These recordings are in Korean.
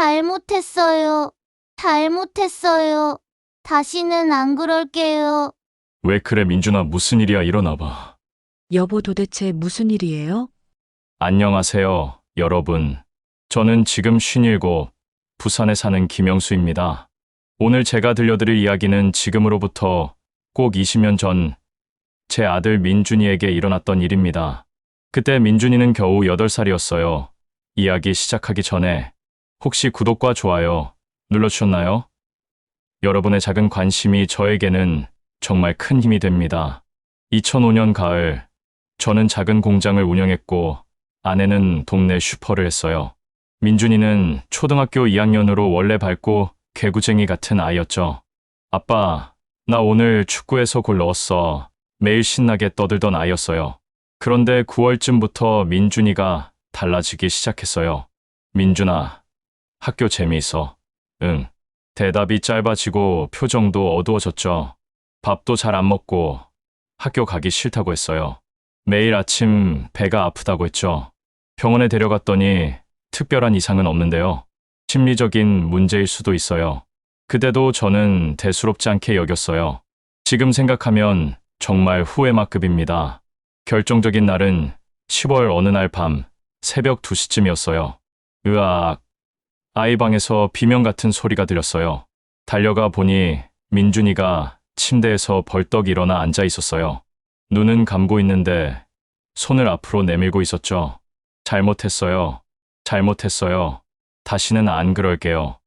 잘못했어요. 잘못했어요. 다시는 안 그럴게요. 왜 그래 민준아 무슨 일이야 일어나봐. 여보 도대체 무슨 일이에요? 안녕하세요 여러분. 저는 지금 쉰일곱 부산에 사는 김영수입니다. 오늘 제가 들려드릴 이야기는 지금으로부터 꼭 20년 전 제 아들 민준이에게 일어났던 일입니다. 그때 민준이는 겨우 8살이었어요. 이야기 시작하기 전에 혹시 구독과 좋아요 눌러주셨나요? 여러분의 작은 관심이 저에게는 정말 큰 힘이 됩니다. 2005년 가을, 저는 작은 공장을 운영했고, 아내는 동네 슈퍼를 했어요. 민준이는 초등학교 2학년으로 원래 밝고 개구쟁이 같은 아이였죠. 아빠, 나 오늘 축구에서 골 넣었어. 매일 신나게 떠들던 아이였어요. 그런데 9월쯤부터 민준이가 달라지기 시작했어요. 민준아, 학교 재미있어. 응. 대답이 짧아지고 표정도 어두워졌죠. 밥도 잘 안 먹고 학교 가기 싫다고 했어요. 매일 아침 배가 아프다고 했죠. 병원에 데려갔더니 특별한 이상은 없는데요. 심리적인 문제일 수도 있어요. 그때도 저는 대수롭지 않게 여겼어요. 지금 생각하면 정말 후회만급입니다. 결정적인 날은 10월 어느 날 밤 새벽 2시쯤이었어요. 으악. 아이 방에서 비명 같은 소리가 들렸어요. 달려가 보니 민준이가 침대에서 벌떡 일어나 앉아 있었어요. 눈은 감고 있는데 손을 앞으로 내밀고 있었죠. 잘못했어요. 잘못했어요. 다시는 안 그럴게요.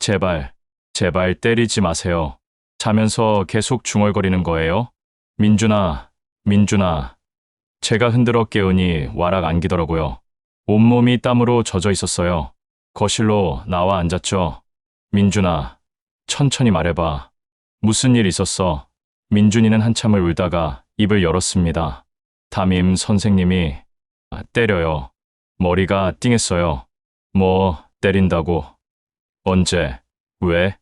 제발, 제발 때리지 마세요. 자면서 계속 중얼거리는 거예요. 민준아, 민준아. 제가 흔들어 깨우니 와락 안기더라고요. 온몸이 땀으로 젖어 있었어요. 거실로 나와 앉았죠. 민준아, 천천히 말해봐. 무슨 일 있었어? 민준이는 한참을 울다가 입을 열었습니다. 담임 선생님이 아, 때려요. 머리가 띵했어요. 뭐 때린다고? 언제? 왜?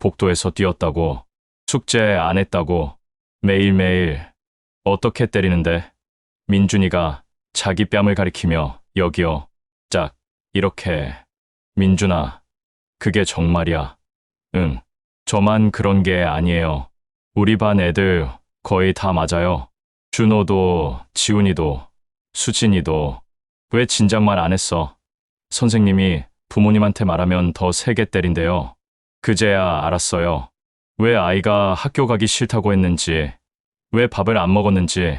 복도에서 뛰었다고? 숙제 안 했다고? 매일매일 어떻게 때리는데? 민준이가 자기 뺨을 가리키며 여기요. 짝 이렇게 민준아 그게 정말이야. 응. 저만 그런 게 아니에요. 우리 반 애들 거의 다 맞아요. 준호도, 지훈이도, 수진이도. 왜 진작 말 안 했어? 선생님이 부모님한테 말하면 더 세게 때린대요. 그제야 알았어요. 왜 아이가 학교 가기 싫다고 했는지, 왜 밥을 안 먹었는지,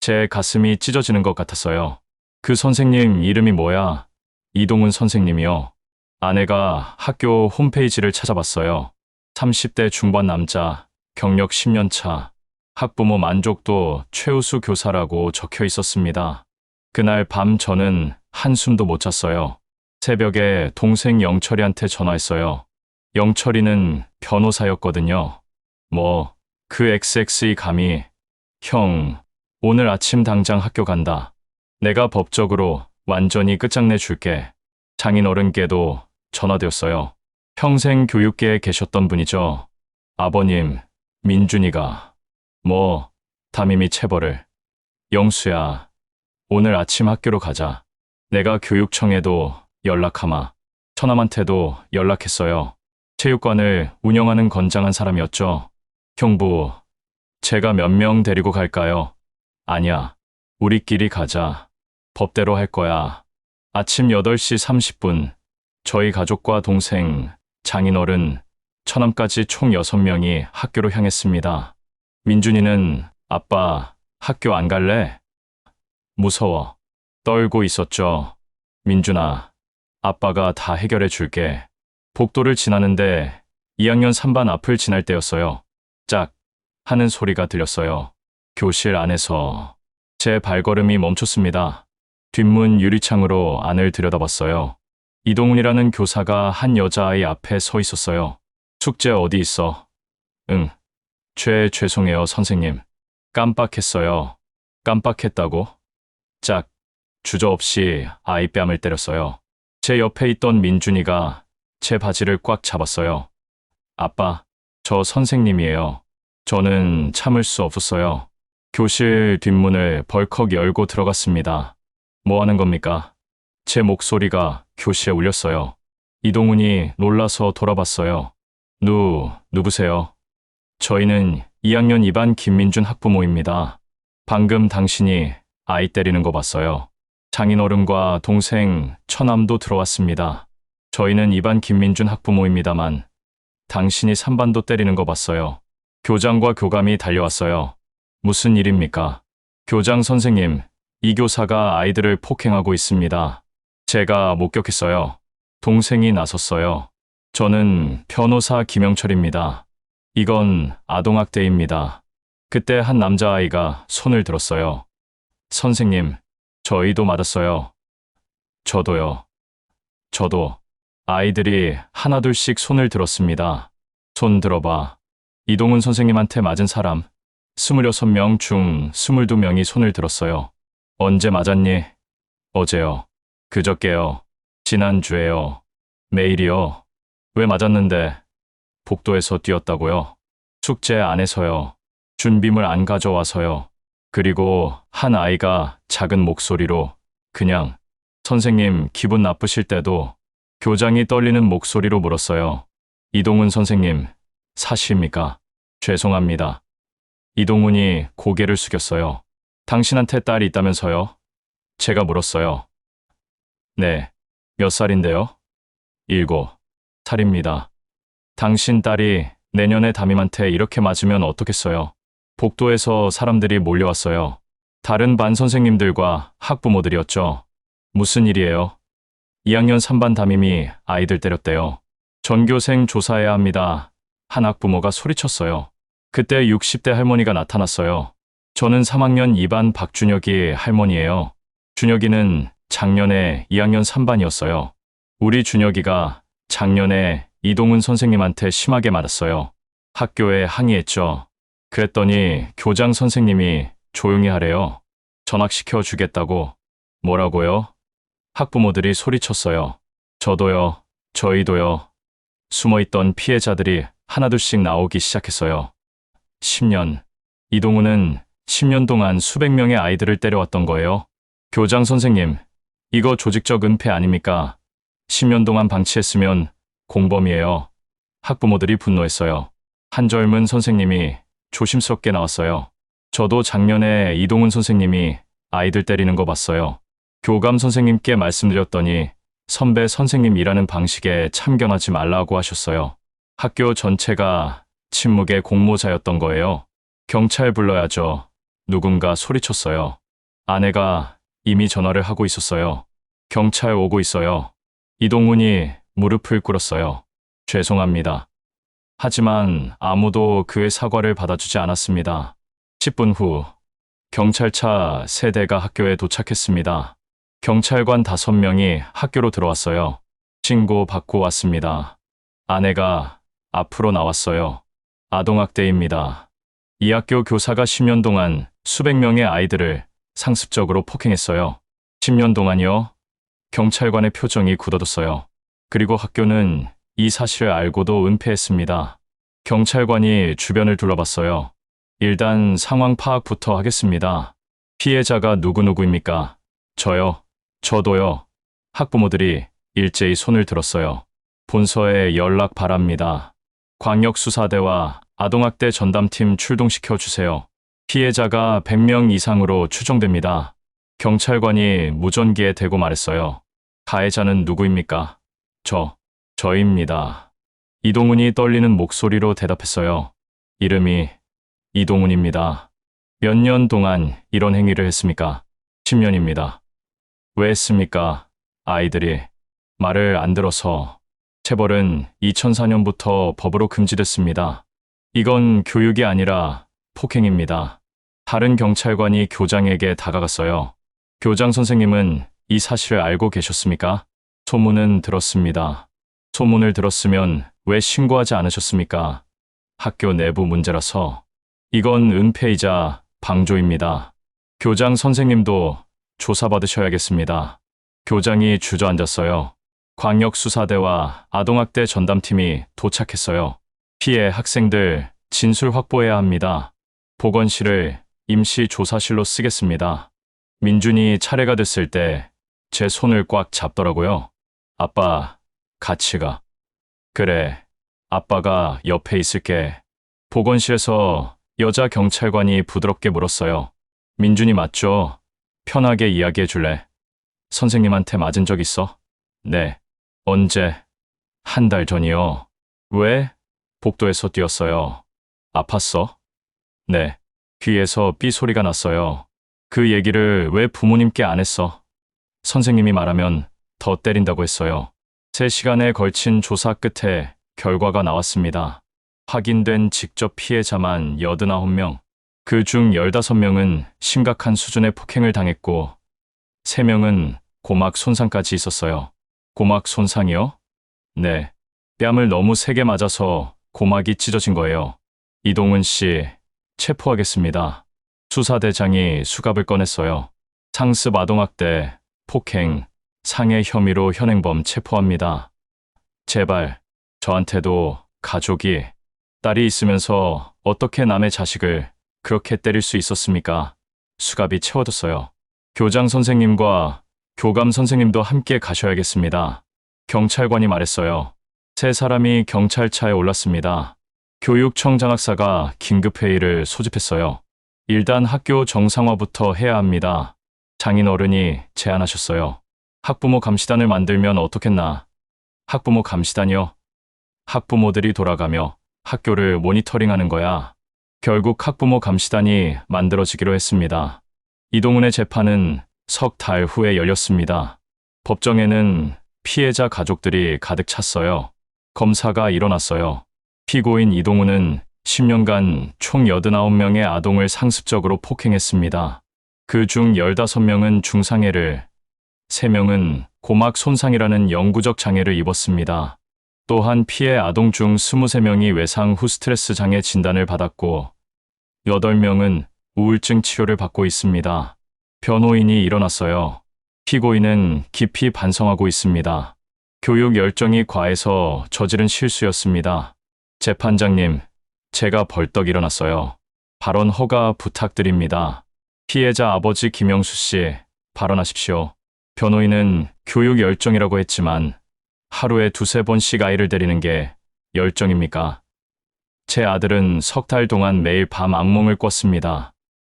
제 가슴이 찢어지는 것 같았어요. 그 선생님 이름이 뭐야? 이동훈 선생님이요. 아내가 학교 홈페이지를 찾아봤어요. 30대 중반 남자, 경력 10년 차, 학부모 만족도 최우수 교사라고 적혀 있었습니다. 그날 밤 저는 한숨도 못 잤어요. 새벽에 동생 영철이한테 전화했어요. 영철이는 변호사였거든요. 뭐, 그 XX이 감히, 형, 오늘 아침 당장 학교 간다. 내가 법적으로 완전히 끝장내 줄게. 장인어른께도 전화되었어요. 평생 교육계에 계셨던 분이죠. 아버님, 민준이가. 뭐, 담임이 체벌을. 영수야, 오늘 아침 학교로 가자. 내가 교육청에도 연락하마. 처남한테도 연락했어요. 체육관을 운영하는 건장한 사람이었죠. 형부, 제가 몇 명 데리고 갈까요? 아니야. 우리끼리 가자. 법대로 할 거야. 아침 8시 30분, 저희 가족과 동생, 장인어른, 처남까지 총 6명이 학교로 향했습니다. 민준이는 아빠, 학교 안 갈래? 무서워. 떨고 있었죠. 민준아, 아빠가 다 해결해 줄게. 복도를 지나는데 2학년 3반 앞을 지날 때였어요. 짝 하는 소리가 들렸어요. 교실 안에서 제 발걸음이 멈췄습니다. 뒷문 유리창으로 안을 들여다봤어요. 이동훈이라는 교사가 한 여자아이 앞에 서 있었어요. 숙제 어디 있어? 응. 죄 죄송해요, 선생님. 깜빡했어요. 깜빡했다고? 짝, 주저없이 아이 뺨을 때렸어요. 제 옆에 있던 민준이가 제 바지를 꽉 잡았어요. 아빠, 저 선생님이에요. 저는 참을 수 없었어요. 교실 뒷문을 벌컥 열고 들어갔습니다. 뭐 하는 겁니까? 제 목소리가 교실에 울렸어요. 이동훈이 놀라서 돌아봤어요. 누, 누구세요? 저희는 2학년 2반 김민준 학부모입니다. 방금 당신이 아이 때리는 거 봤어요. 장인어른과 동생 처남도 들어왔습니다. 저희는 2반 김민준 학부모입니다만 당신이 3반도 때리는 거 봤어요. 교장과 교감이 달려왔어요. 무슨 일입니까? 교장 선생님, 이 교사가 아이들을 폭행하고 있습니다. 제가 목격했어요. 동생이 나섰어요. 저는 변호사 김영철입니다. 이건 아동학대입니다. 그때 한 남자아이가 손을 들었어요. 선생님, 저희도 맞았어요. 저도요. 저도. 아이들이 하나둘씩 손을 들었습니다. 손 들어봐. 이동훈 선생님한테 맞은 사람, 26명 중 22명이 손을 들었어요. 언제 맞았니? 어제요. 그저께요. 지난주에요. 매일이요. 왜 맞았는데? 복도에서 뛰었다고요? 숙제 안 해서요. 준비물 안 가져와서요. 그리고 한 아이가 작은 목소리로 그냥 선생님 기분 나쁘실 때도 교장이 떨리는 목소리로 물었어요. 이동훈 선생님, 사실입니까? 죄송합니다. 이동훈이 고개를 숙였어요. 당신한테 딸이 있다면서요? 제가 물었어요. 네. 몇 살인데요? 일곱. 살입니다. 당신 딸이 내년에 담임한테 이렇게 맞으면 어떻겠어요? 복도에서 사람들이 몰려왔어요. 다른 반 선생님들과 학부모들이었죠. 무슨 일이에요? 2학년 3반 담임이 아이들 때렸대요. 전교생 조사해야 합니다. 한 학부모가 소리쳤어요. 그때 60대 할머니가 나타났어요. 저는 3학년 2반 박준혁이 할머니예요. 준혁이는 작년에 2학년 3반이었어요. 우리 준혁이가 작년에 이동훈 선생님한테 심하게 맞았어요. 학교에 항의했죠. 그랬더니 교장 선생님이 조용히 하래요. 전학시켜 주겠다고. 뭐라고요? 학부모들이 소리쳤어요. 저도요, 저희도요. 숨어있던 피해자들이 하나둘씩 나오기 시작했어요. 10년. 이동훈은 10년 동안 수백 명의 아이들을 때려왔던 거예요. 교장 선생님, 이거 조직적 은폐 아닙니까? 10년 동안 방치했으면 공범이에요. 학부모들이 분노했어요. 한 젊은 선생님이 조심스럽게 나왔어요. 저도 작년에 이동훈 선생님이 아이들 때리는 거 봤어요. 교감 선생님께 말씀드렸더니 선배 선생님 일하는 방식에 참견하지 말라고 하셨어요. 학교 전체가 침묵의 공모자였던 거예요. 경찰 불러야죠. 누군가 소리쳤어요. 아내가 이미 전화를 하고 있었어요. 경찰 오고 있어요. 이동훈이 무릎을 꿇었어요. 죄송합니다. 하지만 아무도 그의 사과를 받아주지 않았습니다. 10분 후 경찰차 세대가 학교에 도착했습니다. 경찰관 5명이 학교로 들어왔어요. 신고 받고 왔습니다. 아내가 앞으로 나왔어요. 아동학대입니다. 이 학교 교사가 10년 동안 수백 명의 아이들을 상습적으로 폭행했어요. 10년 동안이요? 경찰관의 표정이 굳어졌어요. 그리고 학교는 이 사실을 알고도 은폐했습니다. 경찰관이 주변을 둘러봤어요. 일단 상황 파악부터 하겠습니다. 피해자가 누구누구입니까? 저요. 저도요. 학부모들이 일제히 손을 들었어요. 본서에 연락 바랍니다. 광역수사대와 아동학대 전담팀 출동시켜 주세요. 피해자가 100명 이상으로 추정됩니다. 경찰관이 무전기에 대고 말했어요. 가해자는 누구입니까? 저, 저입니다. 이동훈이 떨리는 목소리로 대답했어요. 이름이 이동훈입니다. 몇 년 동안 이런 행위를 했습니까? 10년입니다. 왜 했습니까? 아이들이 말을 안 들어서 체벌은 2004년부터 법으로 금지됐습니다. 이건 교육이 아니라 폭행입니다. 다른 경찰관이 교장에게 다가갔어요. 교장 선생님은 이 사실을 알고 계셨습니까? 소문은 들었습니다. 소문을 들었으면 왜 신고하지 않으셨습니까? 학교 내부 문제라서 이건 은폐이자 방조입니다. 교장 선생님도 조사받으셔야겠습니다. 교장이 주저앉았어요. 광역수사대와 아동학대 전담팀이 도착했어요. 피해 학생들 진술 확보해야 합니다. 보건실을 임시 조사실로 쓰겠습니다. 민준이 차례가 됐을 때 제 손을 꽉 잡더라고요. 아빠, 같이 가. 그래. 아빠가 옆에 있을게. 보건실에서 여자 경찰관이 부드럽게 물었어요. 민준이 맞죠? 편하게 이야기해 줄래? 선생님한테 맞은 적 있어? 네. 언제? 한 달 전이요. 왜? 복도에서 뛰었어요. 아팠어? 네. 귀에서 삐 소리가 났어요. 그 얘기를 왜 부모님께 안 했어? 선생님이 말하면 더 때린다고 했어요. 3시간에 걸친 조사 끝에 결과가 나왔습니다. 확인된 직접 피해자만 89명, 그 중 15명은 심각한 수준의 폭행을 당했고, 3명은 고막 손상까지 있었어요. 고막 손상이요? 네. 뺨을 너무 세게 맞아서 고막이 찢어진 거예요. 이동훈 씨, 체포하겠습니다. 수사대장이 수갑을 꺼냈어요. 상습 아동학대, 폭행, 상해 혐의로 현행범 체포합니다. 제발, 저한테도 가족이, 딸이 있으면서 어떻게 남의 자식을 그렇게 때릴 수 있었습니까? 수갑이 채워졌어요. 교장 선생님과 교감 선생님도 함께 가셔야겠습니다. 경찰관이 말했어요. 세 사람이 경찰차에 올랐습니다. 교육청 장학사가 긴급회의를 소집했어요. 일단 학교 정상화부터 해야 합니다. 장인 어른이 제안하셨어요. 학부모 감시단을 만들면 어떻겠나? 학부모 감시단이요? 학부모들이 돌아가며 학교를 모니터링하는 거야. 결국 학부모 감시단이 만들어지기로 했습니다. 이동훈의 재판은 석 달 후에 열렸습니다. 법정에는 피해자 가족들이 가득 찼어요. 검사가 일어났어요. 피고인 이동훈은 10년간 총 89명의 아동을 상습적으로 폭행했습니다. 그 중 15명은 중상해를, 3명은 고막 손상이라는 영구적 장애를 입었습니다. 또한 피해 아동 중 23명이 외상 후 스트레스 장애 진단을 받았고, 8명은 우울증 치료를 받고 있습니다. 변호인이 일어났어요. 피고인은 깊이 반성하고 있습니다. 교육 열정이 과해서 저지른 실수였습니다. 재판장님, 제가 벌떡 일어났어요. 발언 허가 부탁드립니다. 피해자 아버지 김영수 씨, 발언하십시오. 변호인은 교육 열정이라고 했지만 하루에 두세 번씩 아이를 데리는 게 열정입니까? 제 아들은 석 달 동안 매일 밤 악몽을 꿨습니다.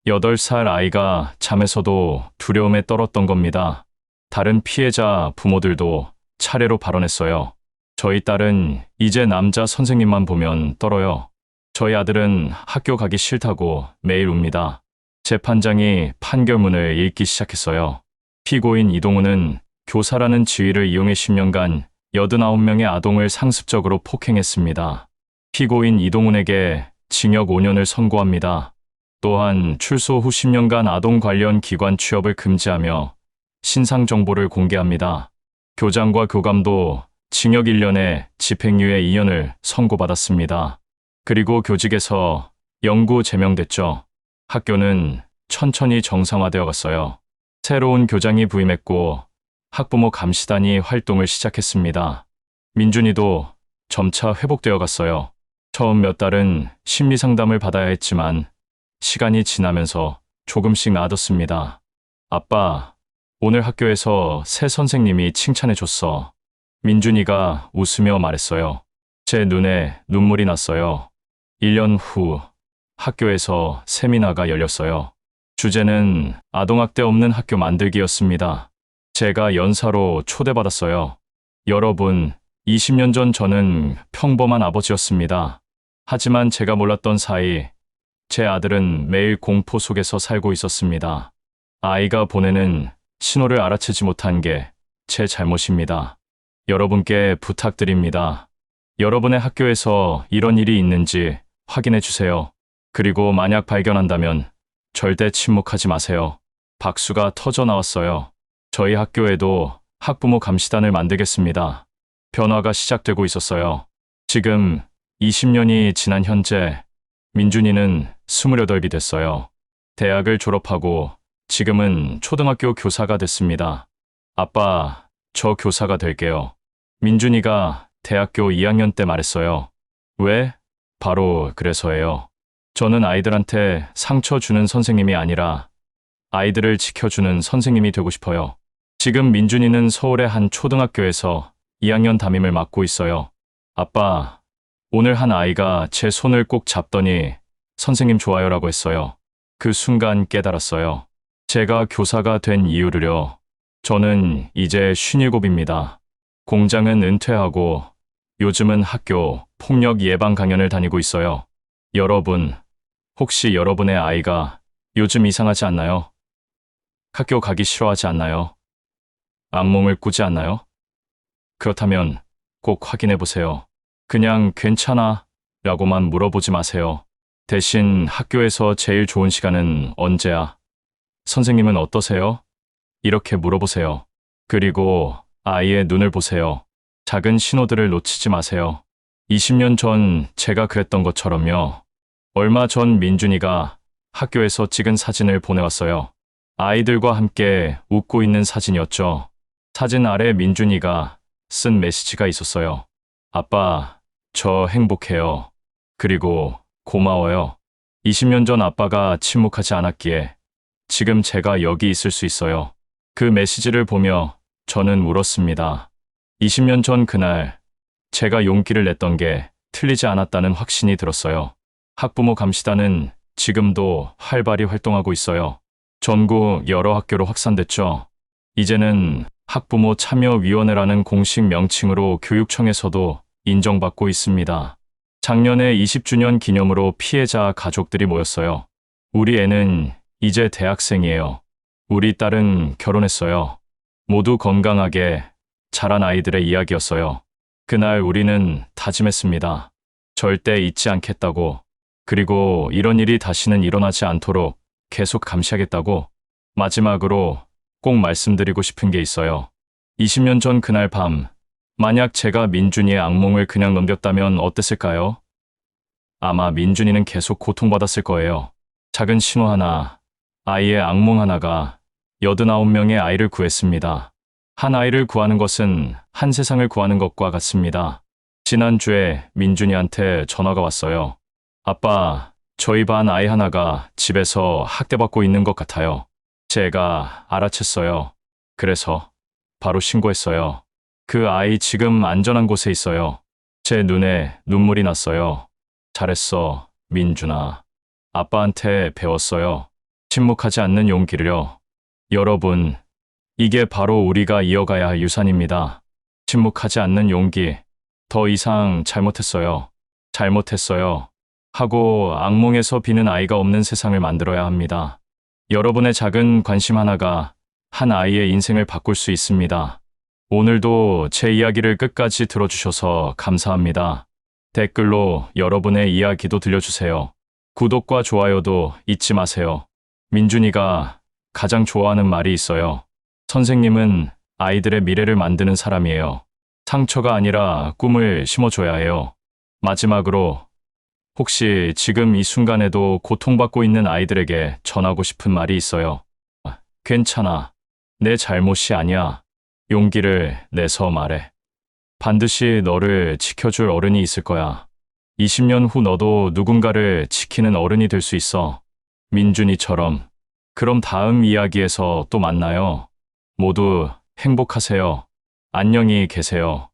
8살 아이가 잠에서도 두려움에 떨었던 겁니다. 다른 피해자 부모들도 차례로 발언했어요. 저희 딸은 이제 남자 선생님만 보면 떨어요. 저희 아들은 학교 가기 싫다고 매일 웁니다. 재판장이 판결문을 읽기 시작했어요. 피고인 이동훈은 교사라는 지위를 이용해 10년간 89명의 아동을 상습적으로 폭행했습니다. 피고인 이동훈에게 징역 5년을 선고합니다. 또한 출소 후 10년간 아동 관련 기관 취업을 금지하며 신상 정보를 공개합니다. 교장과 교감도 징역 1년에 집행유예 2년을 선고받았습니다. 그리고 교직에서 영구 제명됐죠. 학교는 천천히 정상화되어 갔어요. 새로운 교장이 부임했고 학부모 감시단이 활동을 시작했습니다. 민준이도 점차 회복되어 갔어요. 처음 몇 달은 심리 상담을 받아야 했지만 시간이 지나면서 조금씩 나아졌습니다. 아빠, 오늘 학교에서 새 선생님이 칭찬해 줬어. 민준이가 웃으며 말했어요. 제 눈에 눈물이 났어요. 1년 후 학교에서 세미나가 열렸어요. 주제는 아동학대 없는 학교 만들기였습니다. 제가 연사로 초대받았어요. 여러분, 20년 전 저는 평범한 아버지였습니다. 하지만 제가 몰랐던 사이 제 아들은 매일 공포 속에서 살고 있었습니다. 아이가 보내는 신호를 알아채지 못한 게 제 잘못입니다. 여러분께 부탁드립니다. 여러분의 학교에서 이런 일이 있는지 확인해 주세요. 그리고 만약 발견한다면 절대 침묵하지 마세요. 박수가 터져 나왔어요. 저희 학교에도 학부모 감시단을 만들겠습니다. 변화가 시작되고 있었어요. 지금 20년이 지난 현재 민준이는 28이 됐어요. 대학을 졸업하고 지금은 초등학교 교사가 됐습니다. 아빠, 저 교사가 될게요. 민준이가 대학교 2학년 때 말했어요. 왜? 바로 그래서예요. 저는 아이들한테 상처 주는 선생님이 아니라 아이들을 지켜주는 선생님이 되고 싶어요. 지금 민준이는 서울의 한 초등학교에서 2학년 담임을 맡고 있어요. 아빠, 오늘 한 아이가 제 손을 꼭 잡더니 선생님 좋아요라고 했어요. 그 순간 깨달았어요. 제가 교사가 된 이유를요. 저는 이제 57입니다. 공장은 은퇴하고 요즘은 학교 폭력 예방 강연을 다니고 있어요. 여러분, 혹시 여러분의 아이가 요즘 이상하지 않나요? 학교 가기 싫어하지 않나요? 악몽을 꾸지 않나요? 그렇다면 꼭 확인해 보세요. 그냥 괜찮아 라고만 물어보지 마세요. 대신 학교에서 제일 좋은 시간은 언제야? 선생님은 어떠세요? 이렇게 물어보세요. 그리고 아이의 눈을 보세요. 작은 신호들을 놓치지 마세요. 20년 전 제가 그랬던 것처럼요. 얼마 전 민준이가 학교에서 찍은 사진을 보내왔어요. 아이들과 함께 웃고 있는 사진이었죠. 사진 아래 민준이가 쓴 메시지가 있었어요. 아빠, 저 행복해요. 그리고 고마워요. 20년 전 아빠가 침묵하지 않았기에 지금 제가 여기 있을 수 있어요. 그 메시지를 보며 저는 울었습니다. 20년 전 그날 제가 용기를 냈던 게 틀리지 않았다는 확신이 들었어요. 학부모 감시단은 지금도 활발히 활동하고 있어요. 전국 여러 학교로 확산됐죠. 이제는 학부모 참여위원회라는 공식 명칭으로 교육청에서도 인정받고 있습니다. 작년에 20주년 기념으로 피해자 가족들이 모였어요. 우리 애는 이제 대학생이에요. 우리 딸은 결혼했어요. 모두 건강하게 자란 아이들의 이야기였어요. 그날 우리는 다짐했습니다. 절대 잊지 않겠다고. 그리고 이런 일이 다시는 일어나지 않도록 계속 감시하겠다고. 마지막으로 꼭 말씀드리고 싶은 게 있어요. 20년 전 그날 밤, 만약 제가 민준이의 악몽을 그냥 넘겼다면 어땠을까요? 아마 민준이는 계속 고통받았을 거예요. 작은 신호 하나, 아이의 악몽 하나가 89명의 아이를 구했습니다. 한 아이를 구하는 것은 한 세상을 구하는 것과 같습니다. 지난주에 민준이한테 전화가 왔어요. 아빠, 저희 반 아이 하나가 집에서 학대받고 있는 것 같아요. 제가 알아챘어요. 그래서 바로 신고했어요. 그 아이 지금 안전한 곳에 있어요. 제 눈에 눈물이 났어요. 잘했어, 민준아. 아빠한테 배웠어요. 침묵하지 않는 용기를요. 여러분, 이게 바로 우리가 이어가야 할 유산입니다. 침묵하지 않는 용기. 더 이상 잘못했어요. 잘못했어요. 하고 악몽에서 비는 아이가 없는 세상을 만들어야 합니다. 여러분의 작은 관심 하나가 한 아이의 인생을 바꿀 수 있습니다. 오늘도 제 이야기를 끝까지 들어주셔서 감사합니다. 댓글로 여러분의 이야기도 들려주세요. 구독과 좋아요도 잊지 마세요. 민준이가 가장 좋아하는 말이 있어요. 선생님은 아이들의 미래를 만드는 사람이에요. 상처가 아니라 꿈을 심어줘야 해요. 마지막으로 혹시 지금 이 순간에도 고통받고 있는 아이들에게 전하고 싶은 말이 있어요. 괜찮아. 내 잘못이 아니야. 용기를 내서 말해. 반드시 너를 지켜줄 어른이 있을 거야. 20년 후 너도 누군가를 지키는 어른이 될 수 있어. 민준이처럼. 그럼 다음 이야기에서 또 만나요. 모두 행복하세요. 안녕히 계세요.